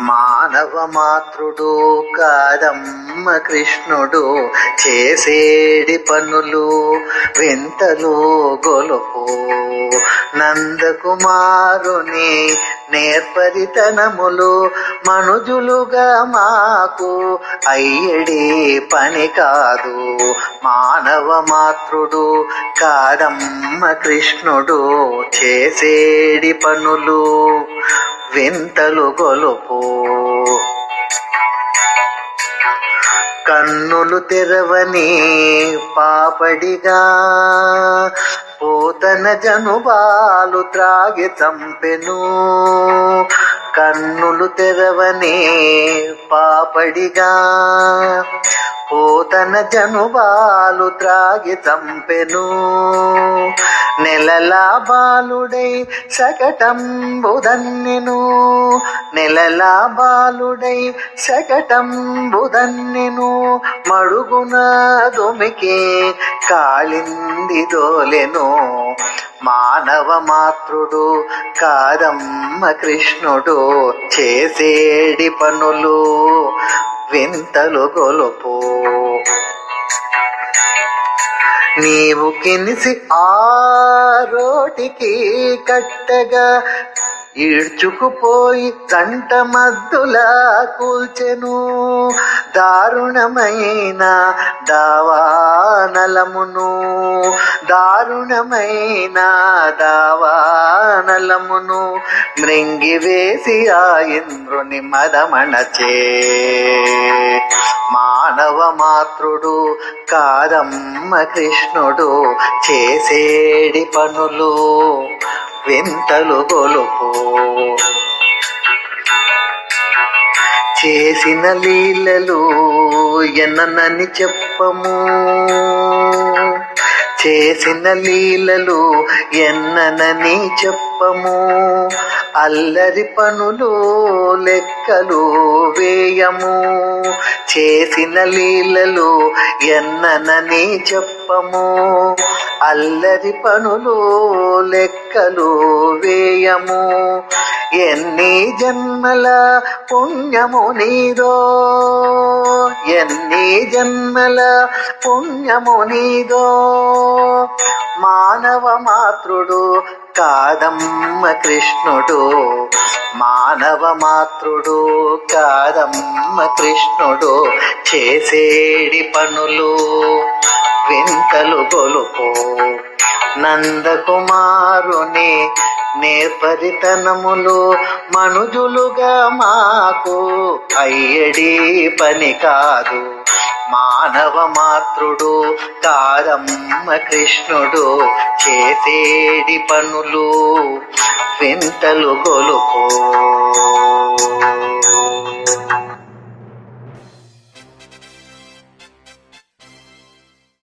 మానవ మాతృడు కాదమ్మ కృష్ణుడు చేసేడి పనులు వింతలు గొలుపు. నందకుమారుని నేర్పరితనములు మనుజులుగా మాకు అయ్యడి పని కాదు. మానవ మాతృడు కాదమ్మ కృష్ణుడు చేసేడి పనులు వింతలు గొలుపు. కన్నులు తెరవని పాపడిగా పోతన జనుబాలు త్రాగి చంపెను. కన్నులు తెరవని పాపడిగా పోతన జనుబాలు త్రాగి చంపెను. నెలలా బాలుడై శకటంబుదన్నెను నెలలా బాలుడై శకటంబుదన్నెను మడుగున దొమికే కాళింది దోలెను. మానవ మాతృడు కాదమ్మ కృష్ణుడు చేసేడి పనులు వింతలు గొలుపు. నీవు కెనిసి ఆ రోటికి కట్టగా ఈడ్చుకుపోయి కంట మద్దులా కూల్చెను. దారుణమైన దావానలమును. దారుణమైన దావానలమును మృంగివేసి ఆ ఇంద్రుని మదమణచే. పాత్రుడు కాదమ్మ కృష్ణుడు చేసేడి పనులు వింతలు గొలుపు. చేసిన లీలలు ఎన్ననని చెప్పము. చేసిన లీలలు ఎన్ననని చెప్పము. అల్లరి పనులు లెక్కలు వేయము చేసిన లీలలు ఎన్ననని చెప్పము. అల్లరి పనులు లెక్కలు వేయము ఎన్ని జన్మల పుణ్యము నీదో? ఎన్ని జన్మల పుణ్యము నీదో? మానవ మాతృడు కాదమ్మ కృష్ణుడు. మానవ మాతృడు కాదమ్మ కృష్ణుడు. చేసేడి పనులు వింతలు గొలుపు. నందకుమారుని నేర్పరితనములు మనుజులుగా మాకు అయ్యడి పని కాదు. మానవ మాతృడు కారమ్మ కృష్ణుడు చేసేడి పనులు వింతలు గొలుపు